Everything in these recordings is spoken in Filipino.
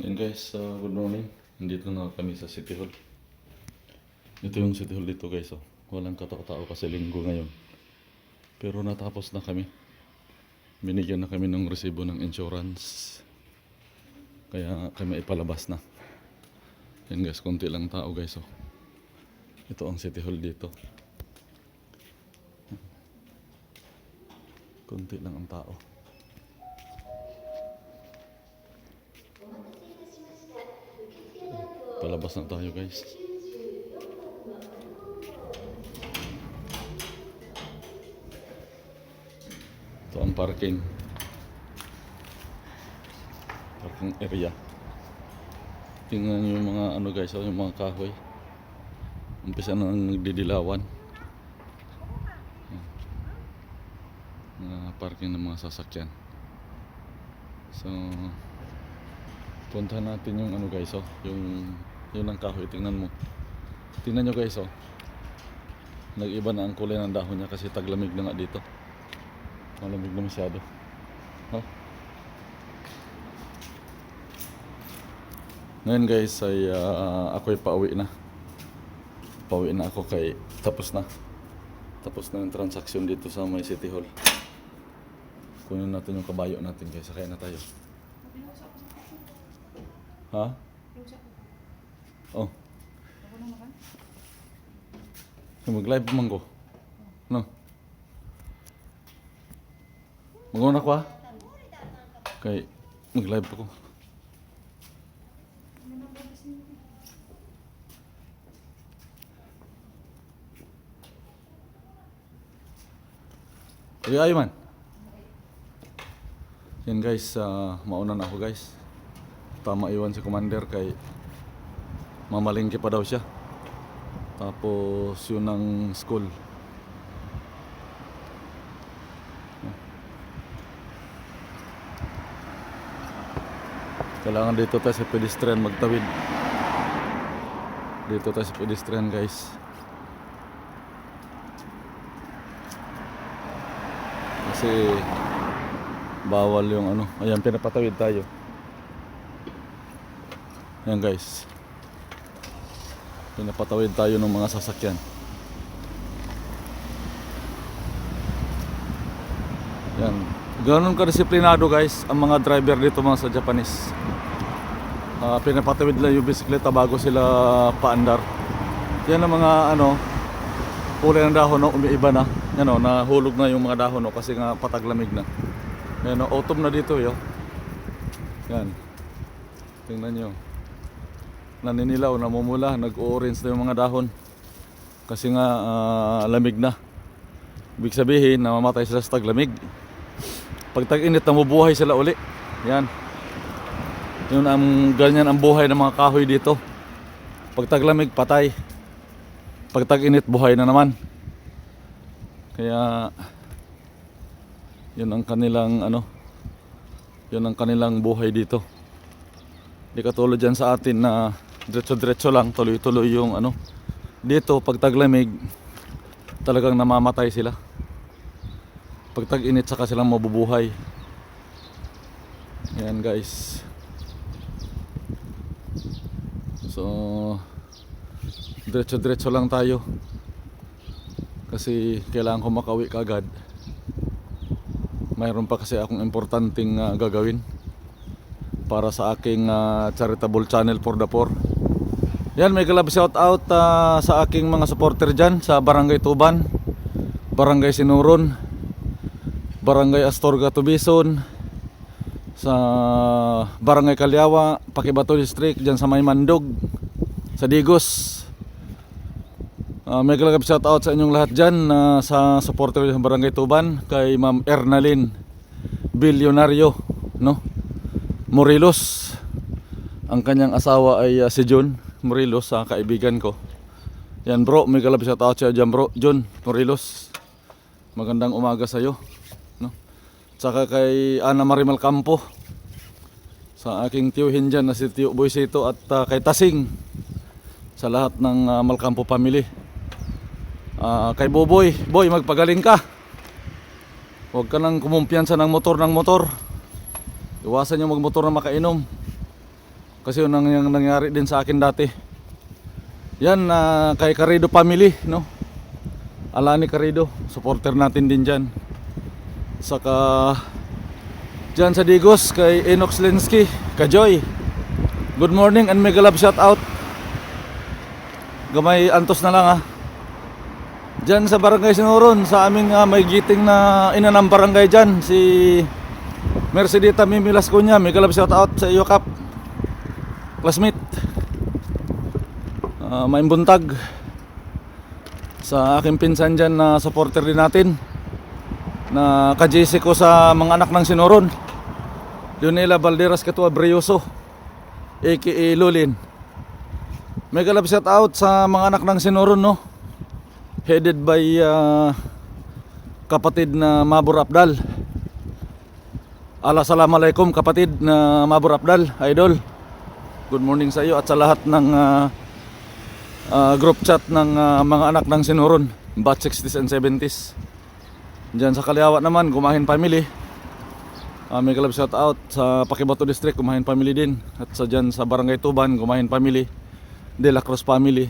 Yan guys, uh, good morning. Nandito na kami sa City Hall. Ito yung City Hall dito guys. Oh. Walang katao-tao kasi linggo ngayon. Pero natapos na kami. Binigyan na kami ng resibo ng insurance. Kaya kami ipalabas na. Yan guys, konti lang tao guys. Oh. Ito ang City Hall dito. Konti lang ang tao. Palabas na tayo guys. Ito ang parking. Parking area. Tingnan yung mga ano guys, oh, yung mga kahoy. Umpisa na nagdidilawan. Mga parking ng mga sasakyan. So, puntahan natin yung ano guys, oh, yung yun ang kahoy, tingnan mo. Tingnan nyo guys, oh. Nag-iba na ang kulay ng dahon niya kasi taglamig na nga dito. Malamig na masyado. Oh. Ngayon guys ay ah, ako'y pauwi na. Pauwi na ako kay tapos na. Tapos na yung transaction dito sa may City Hall. Kunin natin yung kabayo natin guys. Sakay na tayo. Ha? Oh. Mag-live pa man ko. No? Mag-una ko ah. Kay mag-live pa ko. Ay, ay man. Yan guys, ah, mauna na ako guys. Tama iwan si commander kay mamalingki pa daw siya. Tapos yun ang school. Kailangan dito tayo sa pedestrian magtawid. Dito tayo sa pedestrian guys. Kasi bawal yung ano. Ayan, pinapatawid tayo. Ayan guys. Pinapatawid tayo ng mga sasakyan. Yan. Ganun ka disiplinado guys ang mga driver dito mga sa Japanese. Ah, pinapatawid lang yung bisikleta bago sila paandar. Yan ang mga ano kulay ng dahon no, umiiba na. Yan o, nahulog na yung mga dahon no, kasi nga pataglamig na. Yan o, autumn na dito yo. Yan. Tingnan nyo naninilaw, namumula, nag-orange na yung mga dahon. Kasi nga ah, lamig na. Ibig sabihin, namamatay sila sa taglamig. Pag tag-init, namubuhay sila uli. Yan. Yun ang ganyan ang buhay ng mga kahoy dito. Pag taglamig, patay. Pag tag-init, buhay na naman. Kaya yun ang kanilang ano yun ang kanilang buhay dito. Di katulad dyan sa atin na diretso-diretso lang, tuloy-tuloy yung ano. Dito, pag taglamig, talagang namamatay sila. Pag tag-init, saka silang mabubuhay. Yan guys. So, diretso-diretso lang tayo. Kasi kailangan ko makauwi kaagad. Mayroon pa kasi akong importanteng ah, gagawin para sa aking ah, charitable channel for the poor. Yan, may galab shout out ah, sa aking mga supporter dyan sa Barangay Tuban, Barangay Sinuron, Barangay Astorga Tubison, sa Barangay Kalyawa, Pakibato District, dyan sa May Mandog, sa Digos. Ah, may galab shout out sa inyong lahat dyan na sa supporter sa Barangay Tuban, kay Ma'am Ernalyn Bilyonaryo, no? Morelos. Ang kanyang asawa ay ah, si John Morelos, sa kaibigan ko. Yan bro, may kalab shout out siya bro. John Morelos. Magandang umaga sa iyo. No? Tsaka kay Ana Marimal Campo. Sa aking tiyuhin dyan na si Tiyo Boysito at ah, kay Tasing. Sa lahat ng ah, Malcampo family. Ah, kay Boboy, Boy, magpagaling ka. Huwag ka nang kumumpiyansa ng motor ng motor. Iwasan yung magmotor na makainom. Kasi yun ang nangyari din sa akin dati. Yan, ah, kay Carido family, no? Alani Carido, supporter natin din dyan. Saka, dyan sa Digos, kay Enox Lensky, Kajoy. Good morning and mega love shout out. Gamay antos na lang ah. Dyan sa barangay Sinuron, sa aming ah, may giting na ina ng barangay dyan, si Mercedita Mimi Lascuña, mega love shout out sa iyo kap. Classmate. Uh, may buntag sa aking pinsan dyan na supporter din natin na ka-JC ko sa mga anak ng Sinoron Leonela Valderas Katua Brioso aka Lulin. Mega love shout out sa mga anak ng Sinoron no? Headed by uh, kapatid na Mabur Abdal. Ala kapatid na Mabur Abdal idol good morning sa iyo at sa lahat ng uh, uh, group chat ng uh, mga anak ng Sinoron batch 60s and 70s Diyan sa Kaliawa naman Gumahin Family. Uh, may kalab shout out sa Pakibato District Gumahin Family din. At sa dyan sa Barangay Tuban Gumahin Family De La Cruz Family.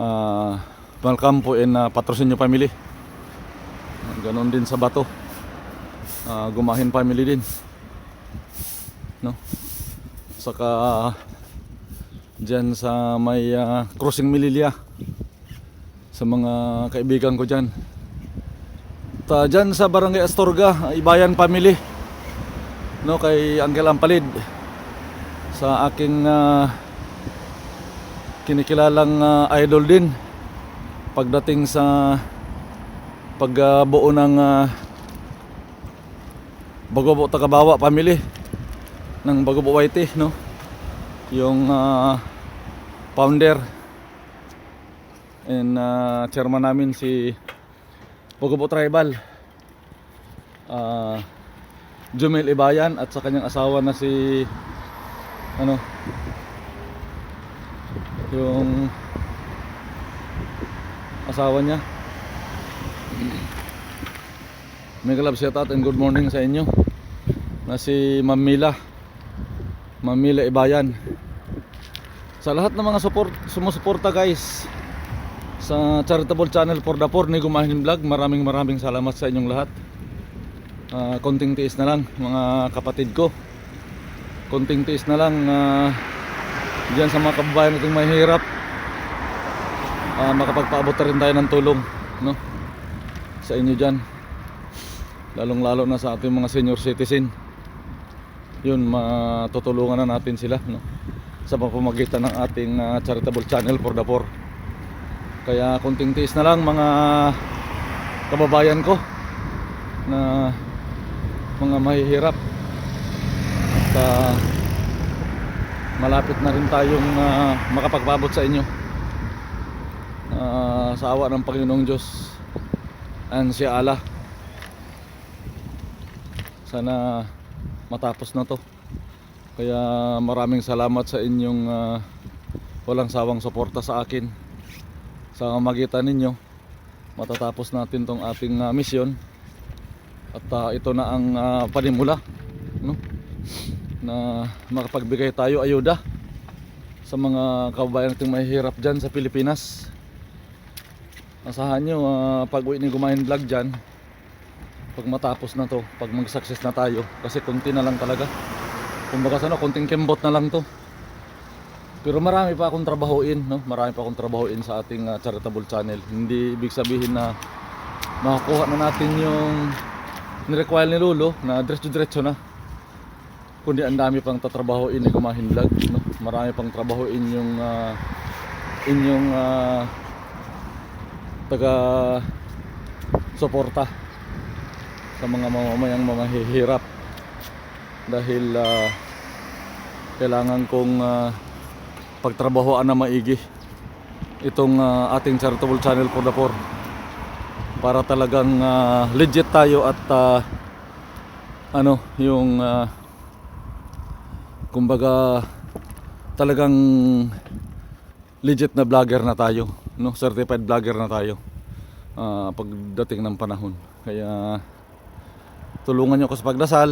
Uh, Malcampo and uh, Patrocinio Family. Ganon din sa Bato. Uh, Gumahin Family din. No saka Diyan sa may ah, Crossing Mililia sa mga kaibigan ko diyan. Ta diyan sa Barangay Astorga, Ibayan Family. No kay Uncle Ampalid sa aking ah, kinikilalang ah, idol din pagdating sa pagbuo ng uh, Bagobo Tagabawa family ng Bagobo Waite no? Yung ah, founder and uh, chairman namin si Pogopo Tribal. Uh, Jumel Ibayan at sa kanyang asawa na si ano? Yung asawa niya. Mega love shout out and good morning sa inyo. Na si Ma'am Mila Ma'am Mila Ibayan sa lahat ng mga support, sumusuporta guys sa charitable channel for the poor ni Gumahin Vlog maraming maraming salamat sa inyong lahat. Ah, konting tiis na lang mga kapatid ko. Konting tiis na lang uh, dyan sa mga kababayan nating mahirap. Uh, makapagpaabot rin tayo ng tulong no? sa inyo dyan. Lalong lalo na sa ating mga senior citizen yun matutulungan na natin sila no? sa pamamagitan ng ating uh, charitable channel for the poor. Kaya kunting tiis na lang mga kababayan ko na mga mahihirap. At uh, malapit na rin tayong uh, makapagpabot sa inyo. Uh, sa awa ng Panginoong Diyos and si Allah. Sana matapos na to kaya maraming salamat sa inyong ah, walang sawang suporta sa akin. Sa magitan ninyo, matatapos natin tong ating ah, misyon. At ah, ito na ang ah, panimula, no? Na makapagbigay tayo ayuda sa mga kababayan nating mahihirap dyan sa Pilipinas. Asahan nyo, ah, pag uwi ni Gumahin Vlog dyan, pag matapos na to, pag mag-success na tayo, kasi kunti na lang talaga. Kumbaga sa ano, konting kembot na lang to. Pero marami pa akong trabahuin no? marami pa akong trabahuin sa ating uh, charitable channel. Hindi ibig sabihin na makakuha na natin yung nirequire ni Lolo na diretso diretso na. Kundi ang dami pang tatrabahuin ni Gumahin Vlog no? marami pang trabahuin yung uh, inyong uh, taga suporta sa mga mamamayang mamahihirap dahil ah, kailangan kong uh, pagtrabahoan na maigi itong ah, ating charitable channel for the poor. Para talagang ah, legit tayo at ah, ano yung ah, kumbaga talagang legit na vlogger na tayo no? Certified vlogger na tayo ah, pagdating ng panahon. Kaya tulungan niyo ako sa pagdasal.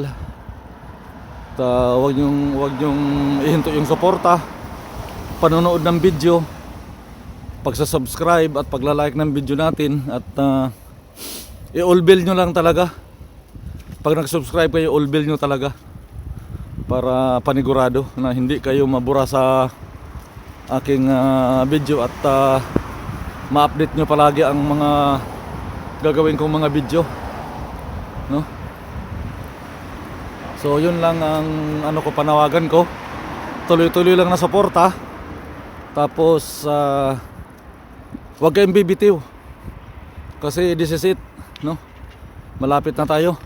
Uh, wag niyong wag niyong ihinto yung suporta, panonood ng video, pagsa-subscribe at pagla-like ng video natin. At uh, i-all bill nyo lang talaga. Pag nag-subscribe kayo, all bill nyo talaga. Para panigurado na hindi kayo mabura sa aking ah, video. At ah, ma-update nyo palagi ang mga gagawin kong mga video. No so yun lang ang ano ko panawagan ko. Tuloy-tuloy lang na suporta. Tapos ah, wag kayong bibitiw. Kasi this is it no? Malapit na tayo.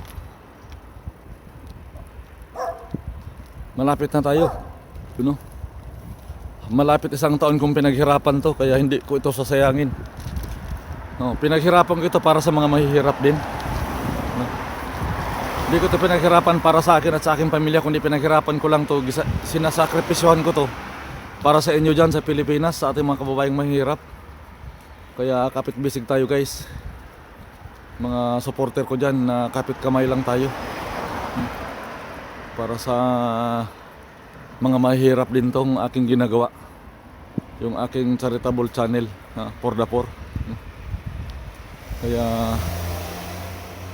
Malapit na tayo you malapit isang taon kong pinaghirapan to kaya hindi ko ito sasayangin. No, pinaghirapan ko ito para sa mga mahihirap din. No? Hindi ko ito pinaghirapan para sa akin at sa aking pamilya kundi pinaghirapan ko lang to. Sinasakripisyohan ko to para sa inyo dyan sa Pilipinas sa ating mga kababayang mahihirap kaya kapit bisig tayo guys. Mga supporter ko dyan na kapit kamay lang tayo. Para sa mga mahirap din tong aking ginagawa. Yung aking charitable channel na for the poor. Kaya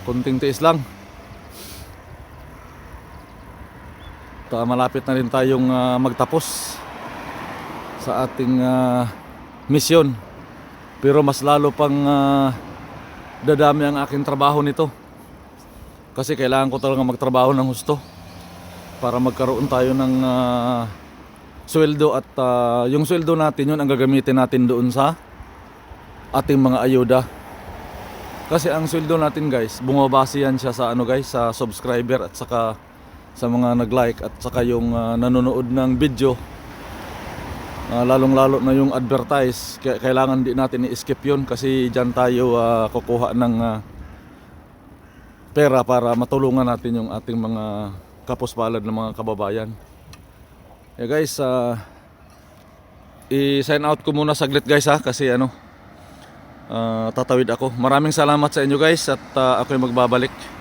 konting tiis lang Ta malapit na rin tayong ah, magtapos sa ating ah, misyon pero mas lalo pang ah, dadami ang aking trabaho nito kasi kailangan ko talaga magtrabaho ng husto para magkaroon tayo ng ah, sweldo at ah, yung sweldo natin yun ang gagamitin natin doon sa ating mga ayuda. Kasi ang sweldo natin guys, bumabase yan siya sa ano guys, sa subscriber at saka sa mga nag-like at saka yung ah, nanonood ng video. Ah, lalong-lalo na yung advertise, kaya kailangan di natin i-skip yun kasi diyan tayo ah, kukuha ng ah, pera para matulungan natin yung ating mga kapuspalad ng mga kababayan. Yeah guys, ah, i-sign out ko muna saglit guys ha kasi ano ah, tatawid ako. Maraming salamat sa inyo guys at ah, ako'y magbabalik.